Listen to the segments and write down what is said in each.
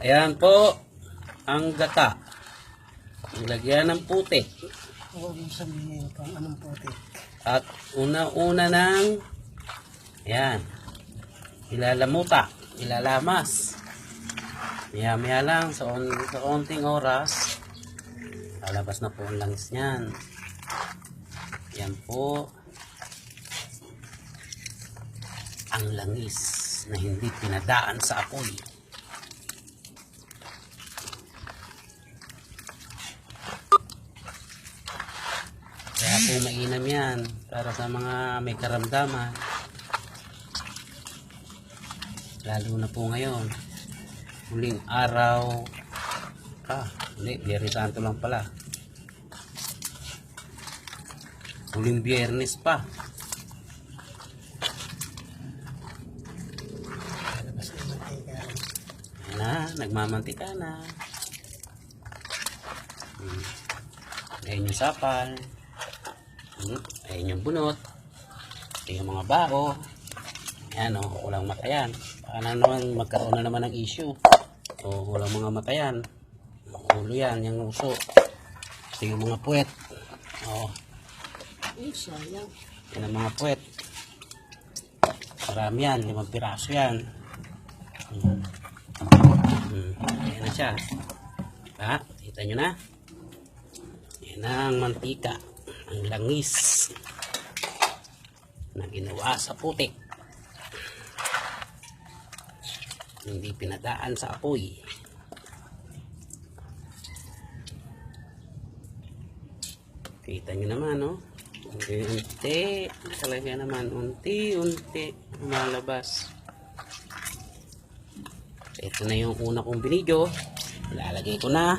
Ayan po ang gata. Nilagyan ng putik. Huwag mo sabihin kung anong putik. At una-una ng ayan, ilalamuta, ilalamas. Maya-maya lang sa, on, sa konting oras, lalabas na po ang langis niyan. Yan po ang langis na hindi pinadaan sa apoy. Kaya po mainam yan para sa mga may karamdaman. Lalo na po ngayon. Huling araw. Ah, hindi, Biyernes Santo lang pala. Huling biyernes pa. Na nagmamantika na. Hmm. Ayan yung sapal. Hmm. Ayan yung bunot. Ayan yung mga bao. Ayan o, walang matayan. Paano naman magkaroon na naman ng issue? O, walang mga matayan. Ulo yan, yung uso. Ito yung mga puwet. O, Eh, sayang. yan ang mga puwet. Marami yan, limang piraso yan. Hmm. Hmm. Ayan na siya. Ha? Kita nyo na? Yan na ang mantika. Ang langis. Na ginawa sa putik. Hindi pinadaan sa apoy. Kita nyo naman, no? Unti-unti. Talaga naman, unti-unti. Lumalabas. Ito na yung una kong binidyo. Lalagay ko na.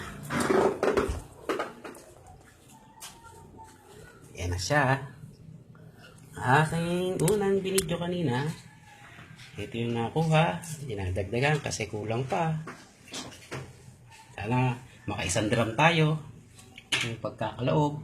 Yan na siya. Aking unang binidyo kanina. Ito yung nakuha. Dinadagdagan kasi kulang pa. Sana makaisang drum tayo. Yung pagkakaloob.